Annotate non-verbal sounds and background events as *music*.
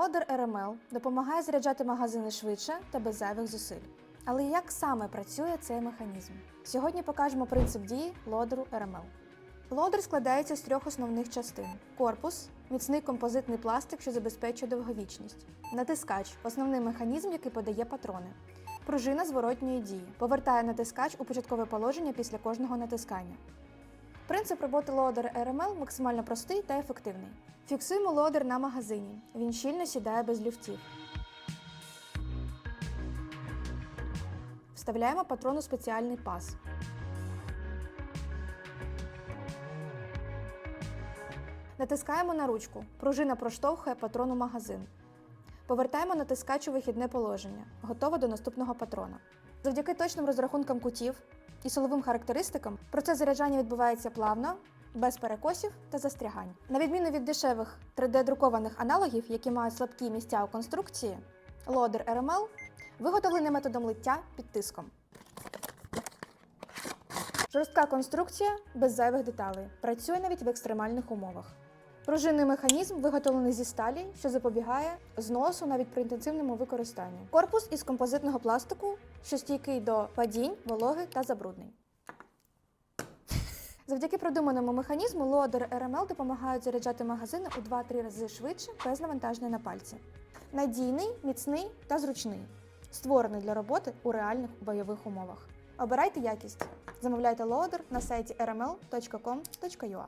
Loader RML допомагає заряджати магазини швидше та без зайвих зусиль. Але як саме працює цей механізм? Сьогодні покажемо принцип дії лодеру RML. Лодер складається з трьох основних частин: корпус, міцний композитний пластик, що забезпечує довговічність, натискач основний механізм, який подає патрони. Пружина зворотньої дії повертає натискач у початкове положення після кожного натискання. Принцип роботи лодер RML максимально простий та ефективний. Фіксуємо лодер на магазині. Він щільно сідає без люфтів. Вставляємо патрон у спеціальний паз. Натискаємо на ручку. Пружина проштовхує патрон у магазин. Повертаємо натискач у вихідне положення. Готово до наступного патрона. Завдяки точним розрахункам кутів і силовим характеристикам процес заряджання відбувається плавно, без перекосів та застрягань. На відміну від дешевих 3D-друкованих аналогів, які мають слабкі місця у конструкції, лодер RML виготовлений методом лиття під тиском. Жорстка конструкція без зайвих деталей. Працює навіть в екстремальних умовах. Пружинний механізм виготовлений зі сталі, що запобігає зносу навіть при інтенсивному використанні. Корпус із композитного пластику, що стійкий до падінь, вологи та забруднень. *laughs* Завдяки продуманому механізму лодер RML допомагають заряджати магазини у 2-3 рази швидше без навантаження на пальці. Надійний, міцний та зручний, створений для роботи у реальних бойових умовах. Обирайте якість. Замовляйте лодер на сайті rml.com.ua.